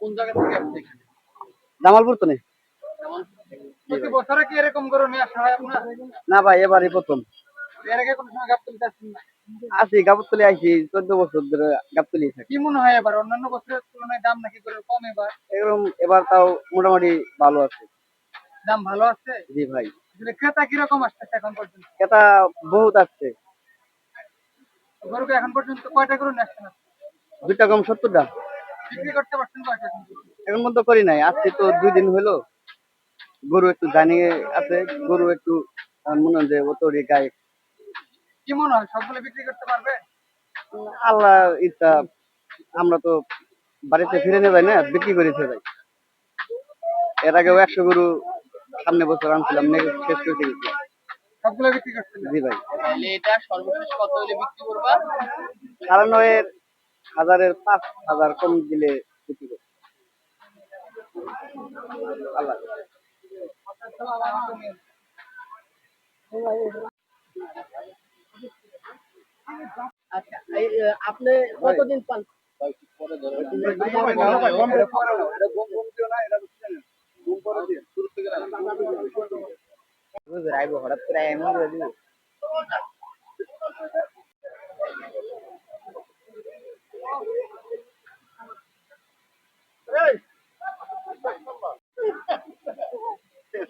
কোন জায়গা থেকে আসছে এখানে? জামালপুর তো নেই। প্রতি বছরে কি এরকম গরু নিয়ে আসা হয় আপনার? না ভাই এবারই প্রথম। এর আগে কোনো সময় গাপ তুলতে আসছেন না? আছি গাবতলি আইছি চোদ্দ বছর ধরে গাবতলি কি মনে হয় এবার? অন্যান্য বছরের তুলনায় দাম নাকি গরুর কম এবার? এরকম এবার তাও মোটামুটি ভালো আছে। দাম ভালো আছে? জি ভাই। ক্রেতা কীরকম আসতেছে এখন পর্যন্ত? এটা বহুত আসছে। গরুকে এখন পর্যন্ত কয়টা গরু নিয়ে আসছেন আপনি? দুইটা কম সত্তরটা। বিক্রি করতে পারছেন কয়টা এখন পর্যন্ত? করি নাই। আজকে তো দুই দিন হলো। গরু একটু জানিয়ে আছে। গরু একটু মনে হয় যে অতরি গায়ে। কি মনে হয় সবগুলো বিক্রি করতে পারবে? আল্লাহ ইচ্ছা আমরা তো বাড়িতে ফিরে নিয়ে যাই না বিক্রি করে যাই এর আগেও একশো গরু সামনে বছর আনছিলাম শেষ করে দিয়েছি। সবগুলো বিক্রি করছেন জি ভাই। তাহলে এটা সর্বশেষ কত হলে বিক্রি করবা? সাড়ে নয়ের হাজারের পাঁচ হাজার কম দিলে বিক্রি আচ্ছা আপনি কতদিন পান? হঠাৎ করে এমন